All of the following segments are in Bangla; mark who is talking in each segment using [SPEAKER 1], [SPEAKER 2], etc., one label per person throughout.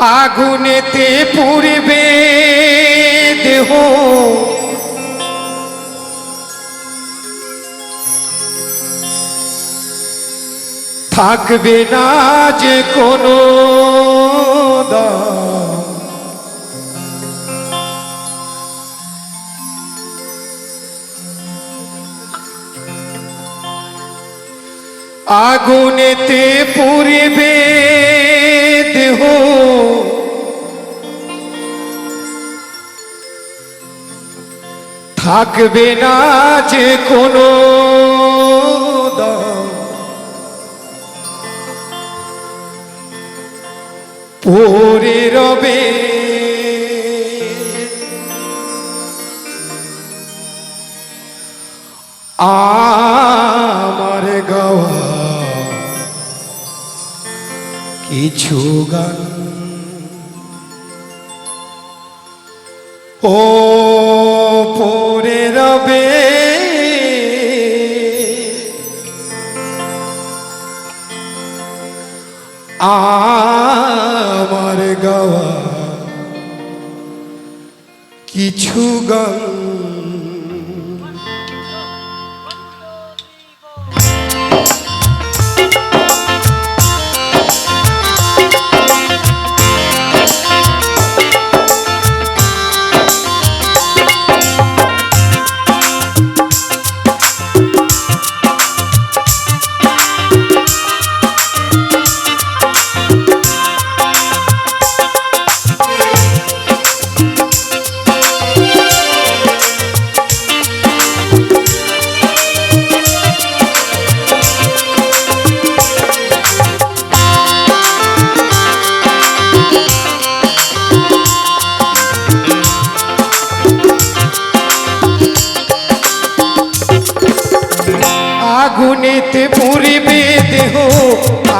[SPEAKER 1] আগুনেতে পুরবে দেহ। থাকবে না যে কোনো আগুনেতে পুরবে থাকবে না যে কোনো পরে রবে। আমার গাওয়া কিছু গান। ও আমার গাওয়া কিছু গান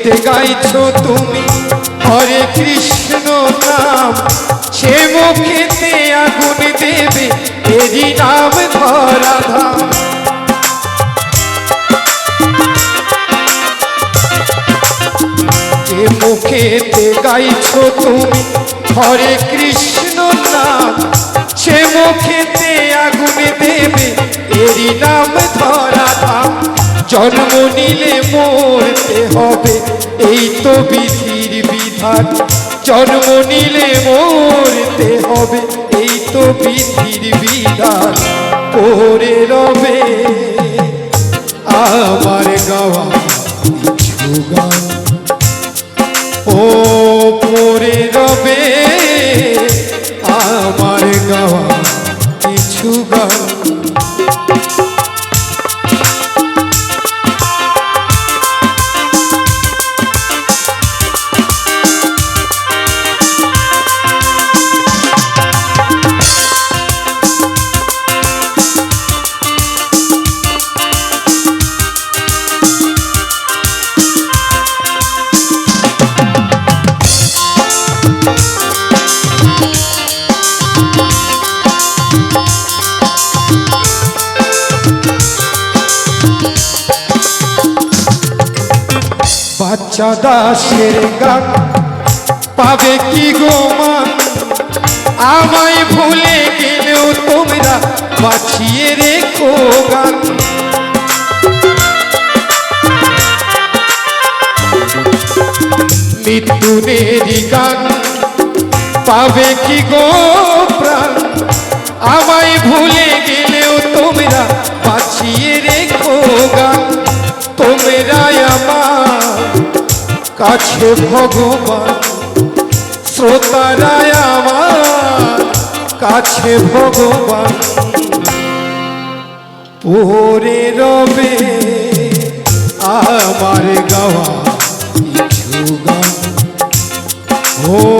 [SPEAKER 1] মুখেতে গাইছো তুমি। হরে কৃষ্ণ নাম, সে মুখেতে আগুন দেবে এরি নাম ধরা ধাম মুখেতে গাইছো তুমি, হরে কৃষ্ণ নাম, সে মুখেতে আগুন দেবে এরি নাম ধরা ধাম জন্ম নিলে মরতে হবে, এই তো বিধির বিধান। জন্ম নিলে মরতে হবে, এই তো বিধির বিধান। করে রবে আমার গাওয়া গান। ও পরে রবে আমার গাওয়া কিছু গান। বাচ্চা দাসের গান। পাবে কি গো মান আমায় ভুলে গেলেও তোমরা বাঁচিয়ে রেখো গান। মৃত্যু মনেরই গান। পাবে কি গো প্রাণ? আমায় ভুলে গেলেও তোমরা কাছে ভগবান শ্রোতারায় আমার কাছে ভগবান। পরে রবে আমার গাওয়া কিছু গান। ও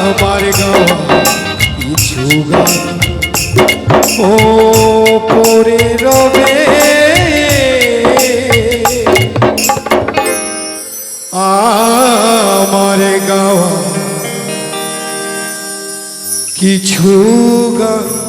[SPEAKER 1] আমার গাওয়া কিছু গান ও পরে রবে। আমার গাওয়া কিছু গান